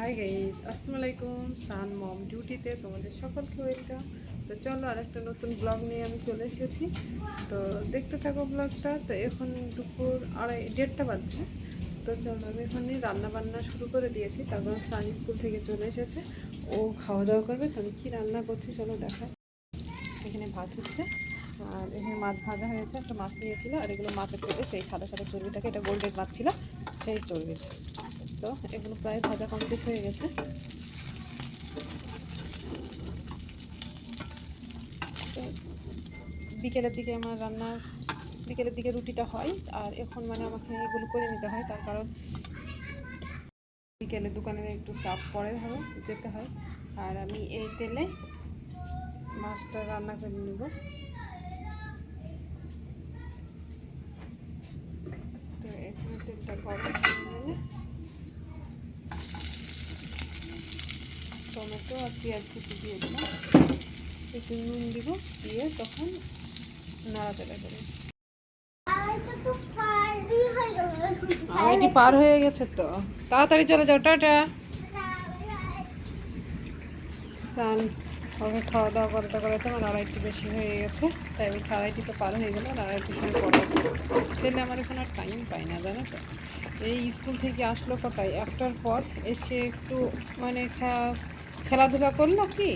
Hi guys আসসালামু আলাইকুম সান মম ডিউটিতে তোমাদের সকলকে ওয়েলকাম তো চলো আর একটা নতুন ব্লগ নিয়ে আমি চলে এসেছি। তো দেখতে থাকো ব্লগটা তো এখন দুপুর আড়াই, দেড়টা বাজছে। তো চলো আমি এখানে রান্না বান্না শুরু করে দিয়েছি। তারপর সান স্কুল থেকে চলে এসেছে। ও খাওয়া দাওয়া করবে। তো আমি কী রান্না করছি চলো দেখা এখানে ভাত হচ্ছে। আর এখানে মাছ ভাজা হয়েছে। একটা মাছ নিয়েছিল। আর এগুলো মাছের পেটে সেই সাদা সাদা চর্বি থাকে এটা গোল্ডেন মাছ ছিল, সেই চর্বি। তো এগুলো প্রায় ভাজা কমপ্লিট হয়ে গেছে। বিকেলের দিকে আমার রান্না, বিকেলের দিকে রুটিটা হয়, আর এখন মানে আমাকে এগুলো করে নিতে হয়, তার কারণ বিকেলে দোকানে একটু চাপ পড়ে, ধরো, যেতে হয়। আর আমি এই তেলে মাছটা রান্না করে নেব। তো এখানে তেলটা গরম হয়ে গেলে টমেটো আর পেঁয়াজ কুচি দিয়ে দিলাম একটু নুন দিব দিয়ে তখন নাড়াচাড়া করে আড়াইটি পার হয়ে গেছে তো? তাড়াতাড়ি চলে যাও, টাটা। স্নান ওকে খাওয়া দাওয়া করতে করতে আমার আড়াইটি বেশি হয়ে গেছে। তাই ওই আড়াইটি তো পার হয়ে গেলো, আর আড়াইটি সময় পড়ে আছে। ছেলে আমার এখন আর টাইম পায় না, জানো তো? এই স্কুল থেকে আসলো কটায়? একটার পর এসে একটু মানে খা- খেলাধুলা করল কি?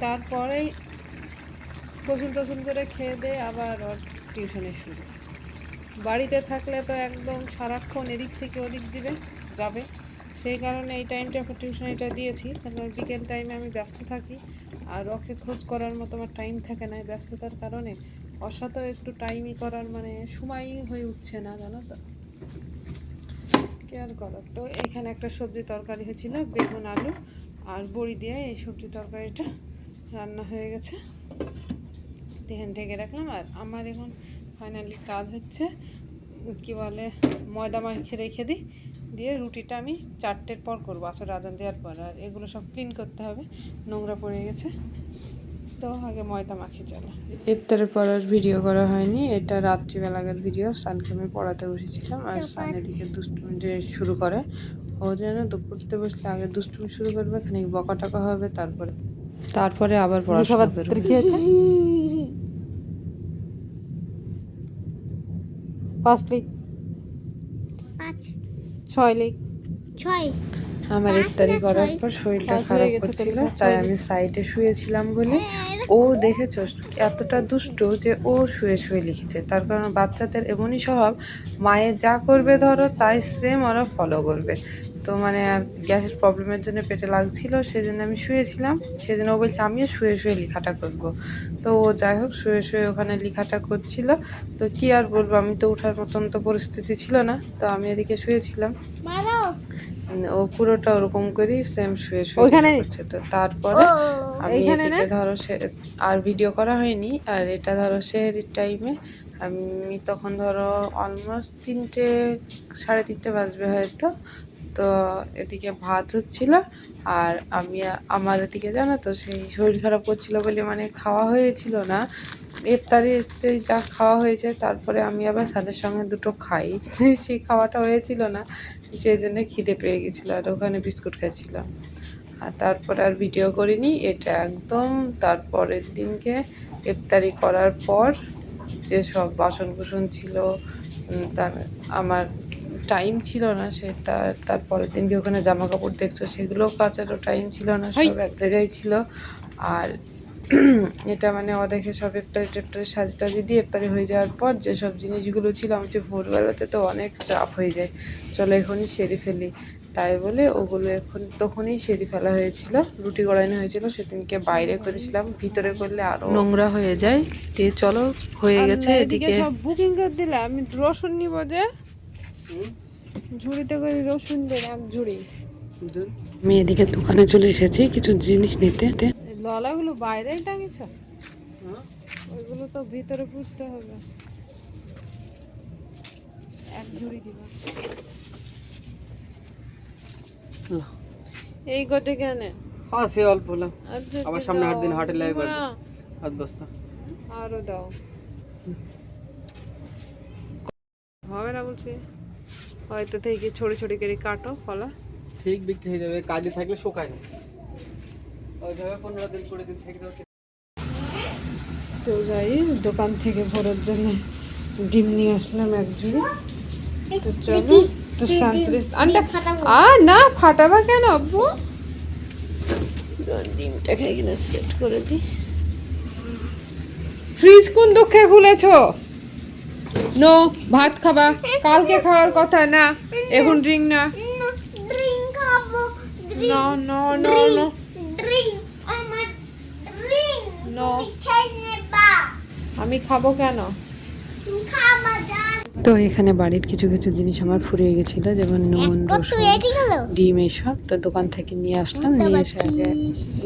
তারপরেই গোসল টোসল করে খেয়ে দিয়ে আবার ওর টিউশনে শুরু। বাড়িতে থাকলে তো একদম সারাক্ষণ এদিক থেকে ওদিক দিবে, যাবে। সেই কারণে এই টাইমটা ওকে টিউশনিটা দিয়েছি। তারপর বিকেল টাইমে আমি ব্যস্ত থাকি। আর ওকে খোঁজ করার মতো আমার টাইম থাকে না ব্যস্ততার কারণে। ওর একটু টাইমই করার মানে সময়ই হয়ে উঠছে না, জানো তো। কেয়ার করো তো এখানে একটা সবজি তরকারি হয়েছিল, বেগুন, আলু। আর বড়ি দিয়ে এই সবজি তরকারিটা রান্না হয়ে গেছে। এখান থেকে রাখলাম। আর আমার এখন ফাইনালি কাজ হচ্ছে কি বলে ময়দা মাখে রেখে দিই। দিয়ে রুটিটা আমি চারটের পর করব আসলে আজান দেওয়ার পর। আর এগুলো সব ক্লিন করতে হবে নোংরা পড়ে গেছে। তো আগে ময়দা মাখি চলো। ইফতারের পর আর ভিডিও করা হয়নি। এটা রাত্রিবেলাকার ভিডিও সানকে আমি পড়াতে বসেছিলাম। আর সান এদিকে দুষ্টুমি শুরু করে ও যেন দুপুরতে বসলে আগে দুষ্টুমি শুরু করবে খানিক বকা টাকা হবে তারপরে তারপরে আবার পড়াশোনা করবে। পাঁচ লিখ পাঁচ। ছয় লিখ ছয়। আমার পাঁচ ইফতারি করার পর শরীরটা খারাপ করছিল তাই আমি সাইডে শুয়েছিলাম বলে ও দেখেছ এতটা দুষ্ট যে ও শুয়ে শুয়ে লিখেছে। তার কারণ বাচ্চাদের এমনই স্বভাব মায়ের যা করবে ধরো তাই সেম ওরা ফলো করবে। তো মানে গ্যাসের প্রবলেমের জন্য পেটে লাগছিল সেই জন্য আমি শুয়েছিলাম। সেই জন্য ও বলছে আমিও শুয়ে শুয়ে লেখাটা করব। তো ও যাই হোক শুয়ে শুয়ে ওখানে লেখাটা করছিল। তো কি আর বলব আমি তো ওঠার মতন তো পরিস্থিতি ছিল না। তো আমি এদিকে শুয়েছিলাম। ও পুরোটা ওরকম করেই সেম শুয়ে শুয়ে ওখানে হচ্ছে তো তারপরে আমি এদিকে ধরো সে আর ভিডিও করা হয়নি। আর এটা ধরো সেহেরির টাইমে আমি তখন ধরো অলমোস্ট তিনটে সাড়ে তিনটে বাজবে হয়তো। তো এদিকে ভাত হচ্ছিল আর আমি আমার এদিকে জানো তো সেই শরীর খারাপ করছিল বলে মানে খাওয়া হয়েছিল না। ইফতারিতে যা খাওয়া হয়েছে তারপরে আমি আবার সাদের সঙ্গে দুটো খাই। সেই খাওয়াটা হয়েছিল না, সেই জন্য খিদে পেয়ে গেছিল আর ওখানে বিস্কুট খাচ্ছিলাম আর তারপরে আর ভিডিও করিনি, এটা একদম তারপরের দিনকে ইফতারি করার পর যে সব বাসন কুসন ছিল তার আমার টাইম ছিল না সে তার তারপরের দিনকে ওখানে জামা কাপড় দেখছ সেগুলো কাচারও টাইম ছিল না সব এক জায়গায় ছিল। আর এটা মানে ও দেখে সব ইফতারি টেফতারি সাজ টাজি দিয়ে ইফতারি হয়ে যাওয়ার পর যেসব জিনিসগুলো ছিল আমি যে ভোরবেলাতে তো অনেক চাপ হয়ে যায়। চলো এখনই সেরে ফেলি। তাই বলে ওগুলো এখন তখনই সেরে ফেলা হয়েছিল রুটি গড়ানো হয়েছিল সেদিনকে বাইরে করেছিলাম ভিতরে করলে আরও নোংরা হয়ে যায়। দিয়ে চলো হয়ে গেছে এদিকে। সব বুকিং করে দিলে আমি রসুন নিব যে। ঝুড়িতে করে রসুন দেন এক ঝুড়ি। আমি এদিকে দোকানে চলে এসেছি কিছু জিনিস নিতে। ললাগুলো বাইরেই টাঙিয়েছ? ওইগুলো তো ভিতরে পুষতে হবে। এক ঝুড়ি দিবা। এই গোটে কেন? হ্যাঁ সে অল্প হলাম আবার সামনে হাট দিন হাটে লাগবে না, হাত বস্তা আরও দাও। হবে না বলছি? হয়তো থেকে ছড়ি ছড়ি করে কাটো কলা ঠিক বিক্রি হয়ে যাবে কাজে থাকলে শোকায় না। ওইভাবে পনেরো দিন কুড়ি দিন থেকে তো যাই দোকান থেকে ভোরের জন্য ডিম নিয়ে আসলাম এক ঝুড়ি তো চলো তো সাঁত্রিশ আন্ডা আ না ফাটাবা কেন আব্বু? ডিমটাকে এখানে সেট করে দিই ফ্রিজ কোন দুঃখে খুলেছো? নো ভাত খাবা। কালকে খাওয়ার কথা না এখন ড্রিঙ্ক না। নেবা আমি খাব কেন? তো এখানে বাড়ির কিছু কিছু জিনিস আমার ফুরিয়ে গেছিল যেমন নুন রসুন ডিম এইসব তো দোকান থেকে নিয়ে আসলাম নিয়ে এসে আগে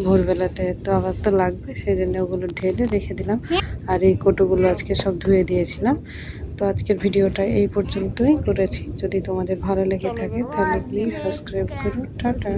ভোরবেলাতে তো আবার তো লাগবে সেই জন্য ওগুলো ঢেলে রেখে দিলাম। আর এই কোটোগুলো আজকে সব ধুয়ে দিয়েছিলাম। তো আজকের ভিডিওটা এই পর্যন্তই করেছি। যদি তোমাদের ভালো লেগে থাকে, তাহলে প্লিজ সাবস্ক্রাইব করো। টাটা।